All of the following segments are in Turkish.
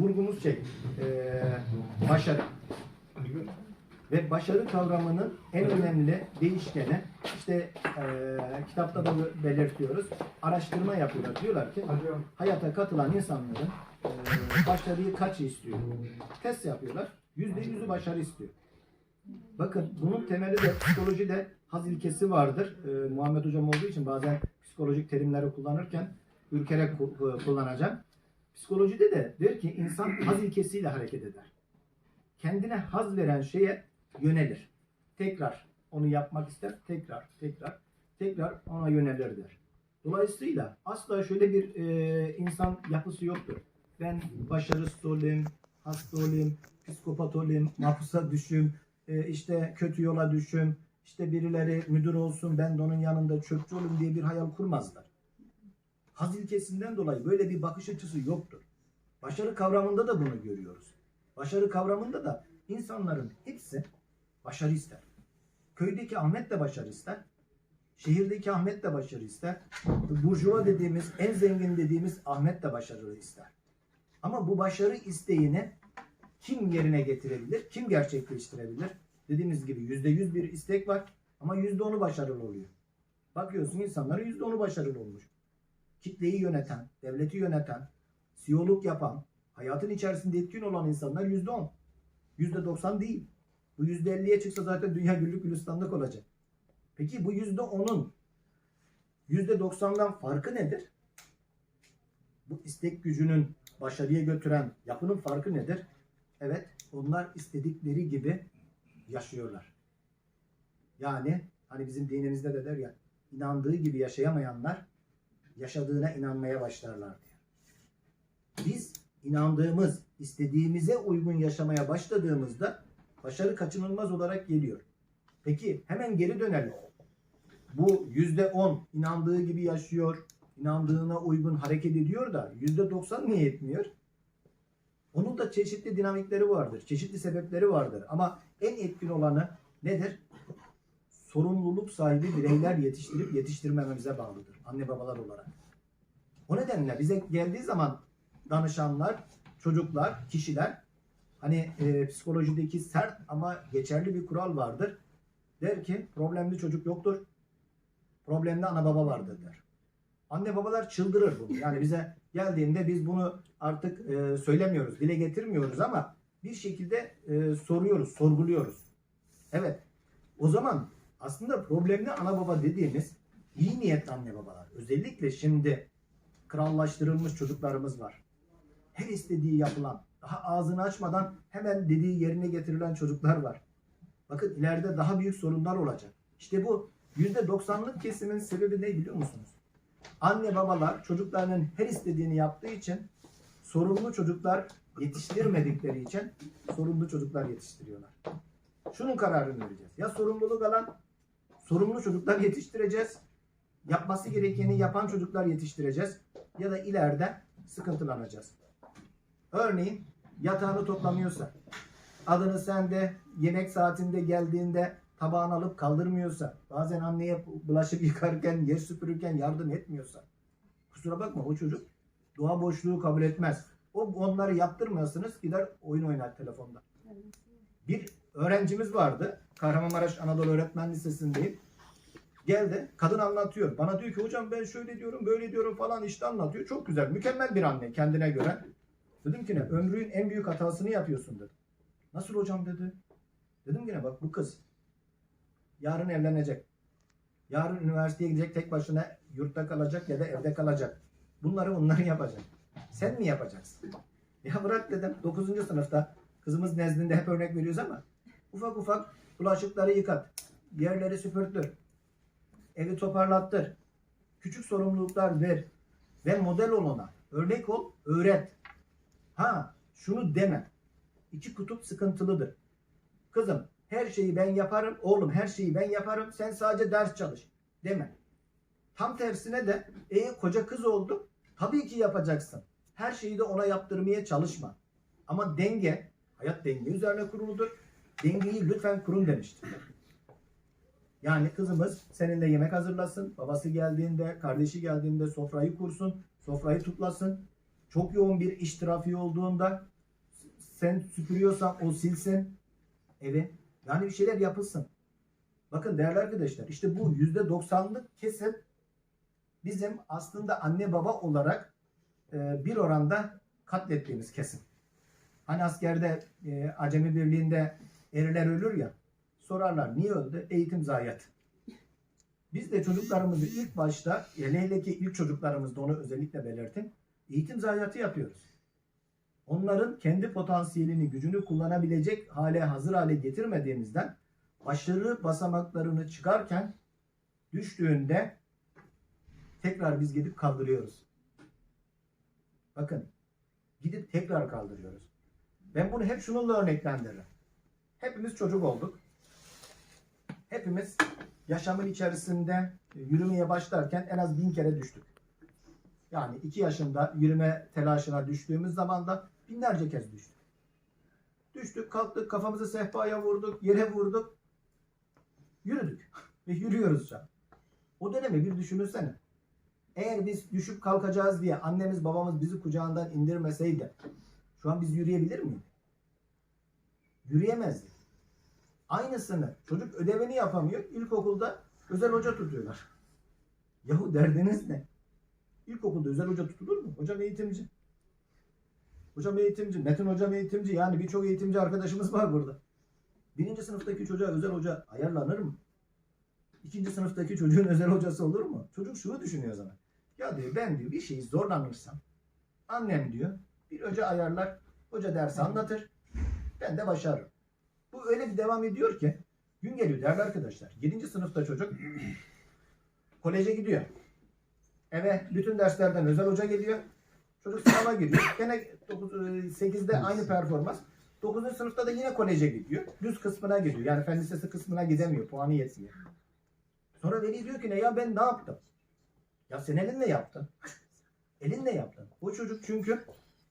vurgumuz şey, e, başarı. Ve başarı kavramının en önemli değişkeni işte e, kitapta da belirtiyoruz. Araştırma yapıyorlar. Diyorlar ki hayata katılan insanların e, başarıyı kaç istiyor? Test yapıyorlar. Yüzde yüzü başarı istiyor. Bakın bunun temeli de psikolojide haz ilkesi vardır. E, Muhammed Hocam olduğu için bazen psikolojik terimleri kullanırken ürkerek ku- kullanacağım. Psikolojide de der ki insan haz ilkesiyle hareket eder. Kendine haz veren şeye yönelir. Tekrar onu yapmak ister. Tekrar, tekrar, tekrar ona yönelir der. Dolayısıyla asla şöyle bir e, insan yapısı yoktur. Ben başarısız olayım, hasta olayım, psikopat olayım, mahpusa düşüm, e, işte kötü yola düşüm, işte birileri müdür olsun, ben de onun yanında çöpçü olayım diye bir hayal kurmazlar. Haz ilkesinden dolayı böyle bir bakış açısı yoktur. Başarı kavramında da bunu görüyoruz. Başarı kavramında da insanların hepsi başarı ister. Köydeki Ahmet de başarı ister. Şehirdeki Ahmet de başarı ister. Burjuva dediğimiz, en zengin dediğimiz Ahmet de başarı ister. Ama bu başarı isteğini kim yerine getirebilir, kim gerçekleştirebilir? Dediğimiz gibi yüzde yüz bir istek var ama yüzde onu başarılı oluyor. Bakıyorsun insanların yüzde onu başarılı olmuş. Kitleyi yöneten, devleti yöneten, CEO'luk yapan, hayatın içerisinde etkin olan insanlar yüzde on. Yüzde doksan değil. Bu yüzde elliye çıksa zaten dünya güllük gülistanlık olacak. Peki bu yüzde onun yüzde doksandan farkı nedir? Bu istek gücünün başarıya götüren yapının farkı nedir? Evet, onlar istedikleri gibi yaşıyorlar. Yani hani bizim dinimizde de der ya, inandığı gibi yaşayamayanlar yaşadığına inanmaya başlarlar diyor. Biz inandığımız, istediğimize uygun yaşamaya başladığımızda başarı kaçınılmaz olarak geliyor. Peki hemen geri dönelim. Bu yüzde on inandığı gibi yaşıyor, inandığına uygun hareket ediyor da yüzde doksan niye etmiyor? Onun da çeşitli dinamikleri vardır, çeşitli sebepleri vardır. Ama en etkin olanı nedir? Sorumluluk sahibi bireyler yetiştirip yetiştirmememize bağlıdır. Anne babalar olarak. O nedenle bize geldiği zaman danışanlar, çocuklar, kişiler hani e, psikolojideki sert ama geçerli bir kural vardır. Der ki problemli çocuk yoktur. Problemli ana baba vardır der. Anne babalar çıldırır bunu. Yani bize geldiğinde biz bunu artık e, söylemiyoruz, dile getirmiyoruz ama bir şekilde e, soruyoruz, sorguluyoruz. Evet. O zaman aslında problemli ana baba dediğimiz iyi niyetli anne babalar. Özellikle şimdi krallaştırılmış çocuklarımız var. Her istediği yapılan, daha ağzını açmadan hemen dediği yerine getirilen çocuklar var. Bakın ileride daha büyük sorunlar olacak. İşte bu %90'lık kesimin sebebi ne biliyor musunuz? Anne babalar çocuklarının her istediğini yaptığı için sorumlu çocuklar yetiştirmedikleri için sorumlu çocuklar yetiştiriyorlar. Şunun kararını vereceğiz. Ya sorumluluk alan sorumlu çocuklar yetiştireceğiz. Yapması gerekeni yapan çocuklar yetiştireceğiz. Ya da ileride sıkıntılanacağız. Örneğin yatağını toplamıyorsa, adını sende yemek saatinde geldiğinde tabağını alıp kaldırmıyorsa, bazen anneye bulaşık yıkarken, yer süpürürken yardım etmiyorsa, kusura bakma o çocuk doğa boşluğu kabul etmez. O onları yaptırmıyorsunuz gider oyun oynar telefonda. Bir öğrencimiz vardı. Kahramanmaraş Anadolu Öğretmen Lisesi'ndeyim. Geldi. Kadın anlatıyor. Bana diyor ki hocam ben şöyle diyorum böyle diyorum falan işte anlatıyor. Çok güzel. Mükemmel bir anne kendine göre. Dedim ki ne? Ömrün en büyük hatasını yapıyorsun dedi. Nasıl hocam dedi. Dedim ki ne? Bak bu kız yarın evlenecek. Yarın üniversiteye gidecek tek başına yurtta kalacak ya da evde kalacak. Bunları onları yapacak. Sen mi yapacaksın? Ya bırak dedim 9. sınıfta kızımız nezdinde hep örnek veriyoruz ama ufak ufak bulaşıkları yıkat. Yerleri süpürtür. Evi toparlattır. Küçük sorumluluklar ver. Ve model ol ona. Örnek ol, öğret. Ha, şunu deme. İki kutup sıkıntılıdır. Kızım, her şeyi ben yaparım. Oğlum her şeyi ben yaparım. Sen sadece ders çalış. Deme. Tam tersine de e koca kız oldu. Tabii ki yapacaksın. Her şeyi de ona yaptırmaya çalışma. Ama denge, hayat denge üzerine kuruludur. Dengeyi lütfen kurun demiştim. Yani kızımız seninle yemek hazırlasın. Babası geldiğinde, kardeşi geldiğinde sofrayı kursun. Sofrayı tutlasın. çok yoğun bir iş trafiği olduğunda sen süpürüyorsan o silsin evi. Yani bir şeyler yapılsın. Bakın değerli arkadaşlar işte bu yüzde doksanlık kesim bizim aslında anne baba olarak e, bir oranda katlettiğimiz kesim. Hani askerde e, acemi birliğinde eriler ölür ya sorarlar niye öldü? Eğitim zayiatı. Biz de çocuklarımızı ilk başta hele hele ki ilk çocuklarımızda onu özellikle belirtin. Eğitim zayiatı yapıyoruz. Onların kendi potansiyelini, gücünü kullanabilecek hale, hazır hale getirmediğimizden başarı basamaklarını çıkarken düştüğünde tekrar biz gidip kaldırıyoruz. Bakın gidip tekrar kaldırıyoruz. Ben bunu hep şununla örneklendiririm. Hepimiz çocuk olduk. Hepimiz yaşamın içerisinde yürümeye başlarken en az bin kere düştük. Yani iki yaşında yürüme telaşına düştüğümüz zaman da binlerce kez düştük. Düştük, kalktık, kafamızı sehpaya vurduk, yere vurduk. Yürüdük. Ve yürüyoruz şu an. O dönemi bir düşünürsene. Eğer biz düşüp kalkacağız diye annemiz babamız bizi kucağından indirmeseydi şu an biz yürüyebilir miydik? Yürüyemezdik. Aynısını çocuk ödevini yapamıyor. İlkokulda özel hoca tutuyorlar. Yahu derdiniz ne? İlkokulda özel hoca tutulur mu? Hocam eğitimci. Hocam eğitimci. Metin hocam eğitimci. Yani birçok eğitimci arkadaşımız var burada. Birinci sınıftaki çocuğa özel hoca ayarlanır mı? İkinci sınıftaki çocuğun özel hocası olur mu? Çocuk şunu düşünüyor zaman. Ya diyor ben diyor bir şeyi zorlanırsam annem diyor bir hoca ayarlar. Hoca dersi anlatır. Ben de başarırım. Bu öyle bir devam ediyor ki gün geliyor değerli arkadaşlar. 7. sınıfta çocuk koleje gidiyor. Eve bütün derslerden özel hoca geliyor. Çocuk sınava giriyor. Gene 8'de aynı performans. 9. sınıfta da yine koleje gidiyor. Düz kısmına gidiyor. Yani fen lisesi kısmına gidemiyor. Puanı yetmiyor. Sonra veli diyor ki ne ya ben ne yaptım? Ya sen elinle yaptın. elinle yaptın. O çocuk çünkü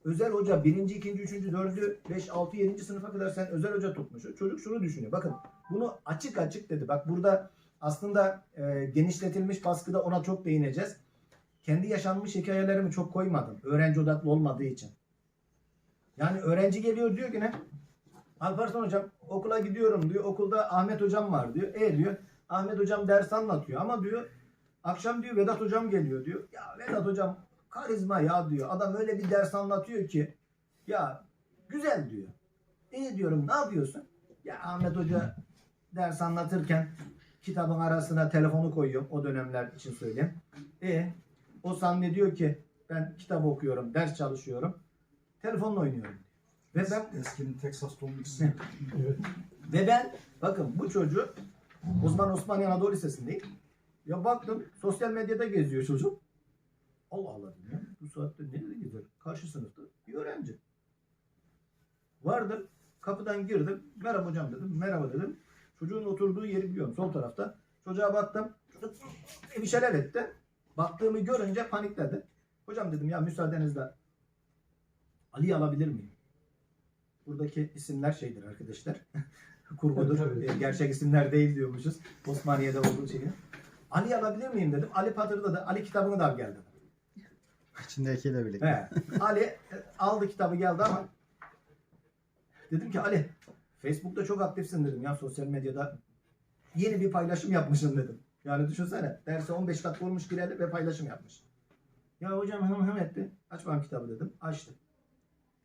özel hoca birinci, ikinci, üçüncü, dördüncü, beş, altı, yedinci sınıfa kadar sen özel hoca tutmuşsun. Çocuk şunu düşünüyor. Bakın bunu açık açık dedi. Bak burada aslında e, genişletilmiş baskıda ona çok değineceğiz. Kendi yaşanmış hikayelerimi çok koymadım. Öğrenci odaklı olmadığı için. Yani öğrenci geliyor diyor ki ne? Alparslan hocam okula gidiyorum diyor. Okulda Ahmet hocam var diyor. E diyor. Ahmet hocam ders anlatıyor ama diyor akşam diyor Vedat hocam geliyor diyor. Ya Vedat hocam karizma ya diyor. Adam öyle bir ders anlatıyor ki ya güzel diyor. İyi diyorum ne yapıyorsun? Ya Ahmet hoca ders anlatırken kitabın arasına telefonu koyuyor. O dönemler için söyleyeyim. E o zannediyor ki ben kitap okuyorum, ders çalışıyorum. Telefonla oynuyorum. Ve ben Eskinin Texas. Evet. Ve ben bakın bu çocuk Osman Osmaniye Anadolu Lisesi'ndeyim. Ya baktım sosyal medyada geziyor çocuk. Allah Allah dedim ya. Bu saatte nerede gezer? Karşı sınıfta bir öğrenci. Vardım. Kapıdan girdim. Merhaba hocam dedim. Merhaba dedim. Çocuğun oturduğu yeri biliyorum. Sol tarafta. Çocuğa baktım. Bir şeyler etti. Baktığımı görünce panikledi. Hocam dedim ya müsaadenizle Ali'yi alabilir miyim? Buradaki isimler şeydir arkadaşlar. Kurgudur. Tabii, tabii. E, Gerçek isimler değil diyormuşuz. Osmaniye'de olduğu şeyi. Ali alabilir miyim dedim. Ali patırdı da Ali kitabını da al geldi. İçindekiyle birlikte. He. Ali e, aldı kitabı geldi ama dedim ki Ali Facebook'ta çok aktifsin dedim ya sosyal medyada yeni bir paylaşım yapmışsın dedim. Yani düşünsene derse 15 dakika olmuş gireli ve paylaşım yapmış. Ya hocam hım hım etti. Aç bakayım kitabı dedim. Açtım.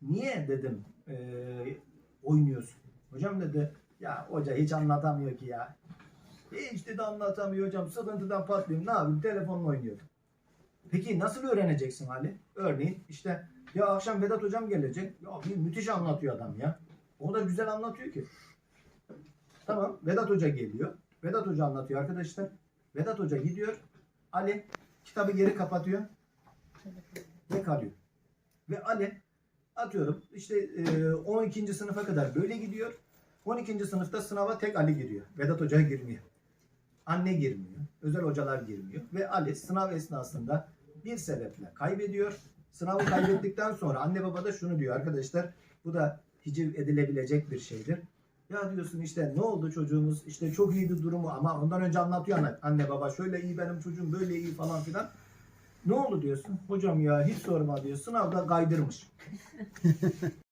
Niye dedim eee, oynuyorsun? Hocam dedi ya hoca hiç anlatamıyor ki ya. Hiç dedi anlatamıyor hocam. Sıkıntıdan patlıyorum. Ne yapayım? Telefonla oynuyorum. Peki nasıl öğreneceksin Ali? Örneğin işte ya akşam Vedat hocam gelecek. Ya bir müthiş anlatıyor adam ya. O da güzel anlatıyor ki. Tamam Vedat hoca geliyor. Vedat hoca anlatıyor arkadaşlar. Vedat hoca gidiyor. Ali kitabı geri kapatıyor. Ve kalıyor. Ve Ali atıyorum işte e, 12. sınıfa kadar böyle gidiyor. 12. sınıfta sınava tek Ali giriyor. Vedat hoca girmiyor. Anne girmiyor. Özel hocalar girmiyor. Ve Ali sınav esnasında bir sebeple kaybediyor. Sınavı kaybettikten sonra anne baba da şunu diyor arkadaşlar. Bu da hiciv edilebilecek bir şeydir. Ya diyorsun işte ne oldu çocuğumuz işte çok iyiydi durumu ama ondan önce anlatıyor anne, anne baba şöyle iyi benim çocuğum böyle iyi falan filan. Ne oldu diyorsun? Hocam ya hiç sorma diyor. Sınavda kaydırmış.